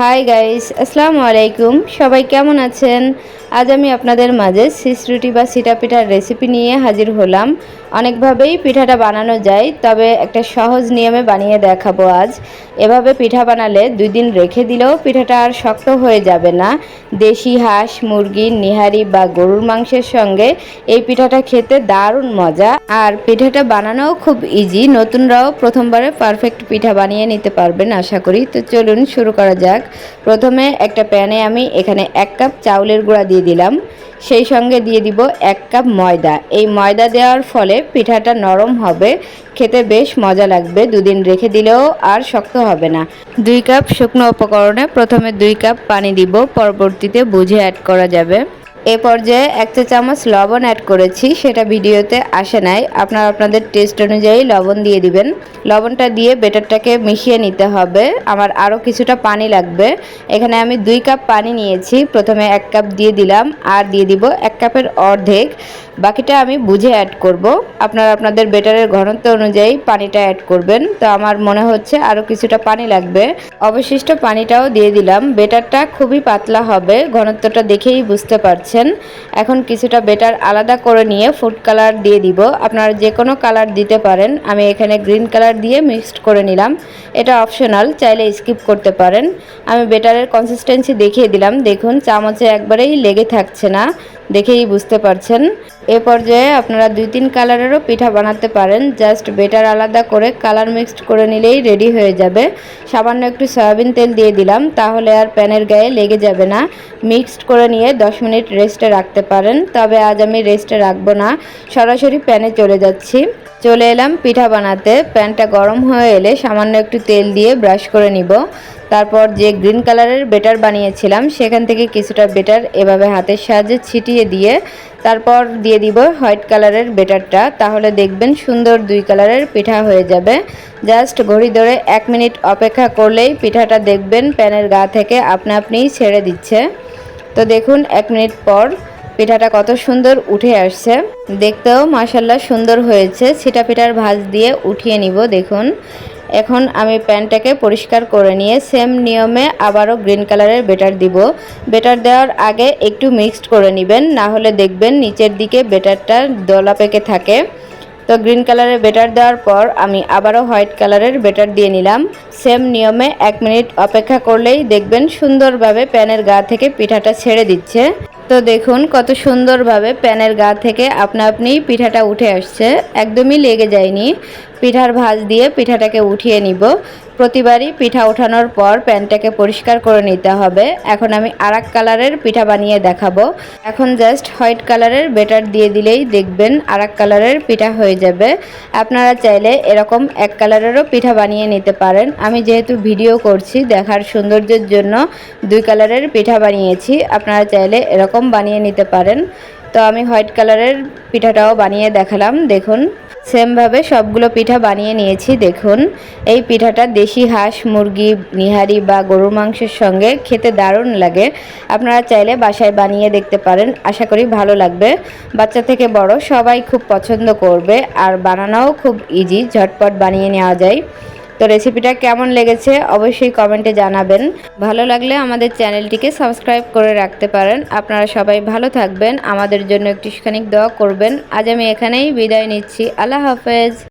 Hi guys আসসালামু আলাইকুম সবাই কেমন আছেন? আজ আমি আপনাদের মাঝে সিসরুটি বা সিটা পিঠার রেসিপি নিয়ে হাজির হলাম। অনেকভাবেই পিঠাটা বানানো যায়, তবে একটা সহজ নিয়মে বানিয়ে দেখাবো আজ। এভাবে পিঠা বানালে দুই দিন রেখে দিলেও পিঠাটা আর শক্ত হয়ে যাবে না। দেশি হাঁস, মুরগি, নিহারি বা গরুর মাংসের সঙ্গে এই পিঠাটা খেতে দারুণ মজা। আর পিঠাটা বানানোও খুব ইজি নতুনরাও প্রথমবারে পারফেক্ট পিঠা বানিয়ে নিতে পারবেন আশা করি। তো চলুন শুরু করা যাক। প্রথমে একটা প্যানে আমি এখানে এক কাপ চাউলের গুঁড়া দিয়ে দিলাম। সেই সঙ্গে দিয়ে দিব এক কাপ ময়দা। এই ময়দা দেওয়ার ফলে পিঠাটা নরম হবে, খেতে বেশ মজা লাগবে, দুদিন রেখে দিলেও আর শক্ত হবে না। দুই কাপ শুকনো উপকরণে প্রথমে দুই কাপ পানি দিব, পরবর্তীতে বুঝে অ্যাড করা যাবে। এ পর্যায়ে এক চা চামচ লবণ অ্যাড করেছি, সেটা ভিডিওতে আসে নাই। আপনারা আপনাদের টেস্ট অনুযায়ী লবণ দিয়ে দিবেন। লবণটা দিয়ে বেটারটাকে মিশিয়ে নিতে হবে। আমার আরও কিছুটা পানি লাগবে। এখানে আমি দুই কাপ পানি নিয়েছি। প্রথমে এক কাপ দিয়ে দিলাম। আর দিয়ে দিব এক কাপের অর্ধেক। বাকিটা আমি বুঝে অ্যাড করব। আপনারা আপনাদের বেটারের ঘনত্ব অনুযায়ী পানিটা অ্যাড করবেন। তো আমার মনে হচ্ছে আরও কিছুটা পানি লাগবে। অবশিষ্ট পানিটাও দিয়ে দিলাম। বেটারটা খুবই পাতলা হবে। ঘনত্বটা দেখেই বুঝতে পারছেন। এখন কিছুটা বেটার আলাদা করে নিয়ে ফুড কালার দিয়ে দিব। আপনারা যে কোনো কালার দিতে পারেন। আমি এখানে গ্রিন কালার দিয়ে মিক্সড করে নিলাম। এটা অপশনাল চাইলে স্কিপ করতে পারেন। আমি বেটারের কনসিস্টেন্সি দেখিয়ে দিলাম। দেখুন, চামচে একবারেই লেগে থাকছে না। দেখেই বুঝতে পারছেন। এ পর্যায়ে আপনারা দুই তিন কালারেরও পিঠা বানাতে পারেন। জাস্ট বেটার আলাদা করে কালার মিক্সড করে নিলেই রেডি হয়ে যাবে। সামান্য একটু সয়াবিন তেল দিয়ে দিলাম, তাহলে আর প্যানের গায়ে লেগে যাবে না। মিক্সড করে নিয়ে 10 মিনিট রেস্টে রাখতে পারেন, তবে আজ আমি রেস্টে রাখব না। সরাসরি প্যানে চলে যাচ্ছি। চলে এলাম পিঠা বানাতে। প্যানটা গরম হয়ে এলে সামান্য একটু তেল দিয়ে ব্রাশ করে নিব। তারপর যে গ্রিন কালারের বেটার বানিয়েছিলাম, সেখান থেকে কিছুটা বেটার এভাবে হাতের সাহায্যে ছিটিয়ে দিয়ে তারপর দিয়ে দিব হোয়াইট কালারের বেটারটা। তাহলে দেখবেন সুন্দর দুই কালারের পিঠা হয়ে যাবে। জাস্ট ঘড়ি ধরে এক মিনিট অপেক্ষা করলেই পিঠাটা দেখবেন প্যানের গা থেকে আপনা আপনিই ছেড়ে দিচ্ছে। তো দেখুন, এক মিনিট পর পিঠাটা কত সুন্দর উঠে আসছে। দেখতেও মাসাল্লাহ সুন্দর হয়েছে। ছিটা পিঠার ভাজ দিয়ে উঠিয়ে নিব, দেখুন। এখন আমি প্যানটাকে পরিষ্কার করে নিয়ে সেম নিয়মে আবারও গ্রিন কালারের বেটার দিব। বেটার দেওয়ার আগে একটু মিক্সড করে নেবেন, না হলে দেখবেন নিচের দিকে বেটারটা দলা পেকে থাকে। তো গ্রিন কালারের বেটার দেওয়ার পর আমি আবারও হোয়াইট কালারের বেটার দিয়ে নিলাম। সেম নিয়মে এক মিনিট অপেক্ষা করলেই দেখবেন সুন্দরভাবে প্যানের গা থেকে পিঠাটা ছেড়ে দিচ্ছে। তো দেখুন, কত সুন্দরভাবে প্যানের গা থেকে আপনা আপনি পিঠাটা উঠে আসছে। একদমই লেগে যায়নি। পিঠার ভাজ দিয়ে পিঠাটাকে উঠিয়ে নিব। প্রতিবারই পিঠা ওঠানোর পর প্যানটাকে পরিষ্কার করে নিতে হবে। এখন আমি আর কালারের পিঠা বানিয়ে দেখাবো। এখন জাস্ট হোয়াইট কালারের বেটার দিয়ে দিলেই দেখবেন আর কালারের পিঠা হয়ে যাবে। আপনারা চাইলে এরকম এক কালারেরও পিঠা বানিয়ে নিতে পারেন। আমি যেহেতু ভিডিও করছি দেখার সৌন্দর্যের জন্য দুই কালারের পিঠা বানিয়েছি। আপনারা চাইলে এরকম বানিয়ে নিতে পারেন। তো আমি হোয়াইট কালারের পিঠাটাও বানিয়ে দেখালাম। দেখুন। সেমভাবে সবগুলো পিঠা বানিয়ে নিয়েছি, দেখুন। এই পিঠাটা দেশি হাঁস, মুরগি, নিহারি বা গরুর মাংসের সঙ্গে খেতে দারুণ লাগে। আপনারা চাইলে বাসায় বানিয়ে দেখতে পারেন, আশা করি ভালো লাগবে। বাচ্চা থেকে বড় সবাই খুব পছন্দ করবে, আর বানানোও খুব ইজি ঝটপট বানিয়ে নেওয়া যায়। তো রেসিপিটা কেমন লেগেছে অবশ্যই কমেন্টে জানাবেন। ভালো লাগলে আমাদের চ্যানেলটিকে সাবস্ক্রাইব করে রাখতে পারেন। আপনারা সবাই ভালো থাকবেন। আমাদের জন্য একটুখানি দোয়া করবেন। আজ আমি এখানেই বিদায় নিচ্ছি। আল্লাহ হাফেজ।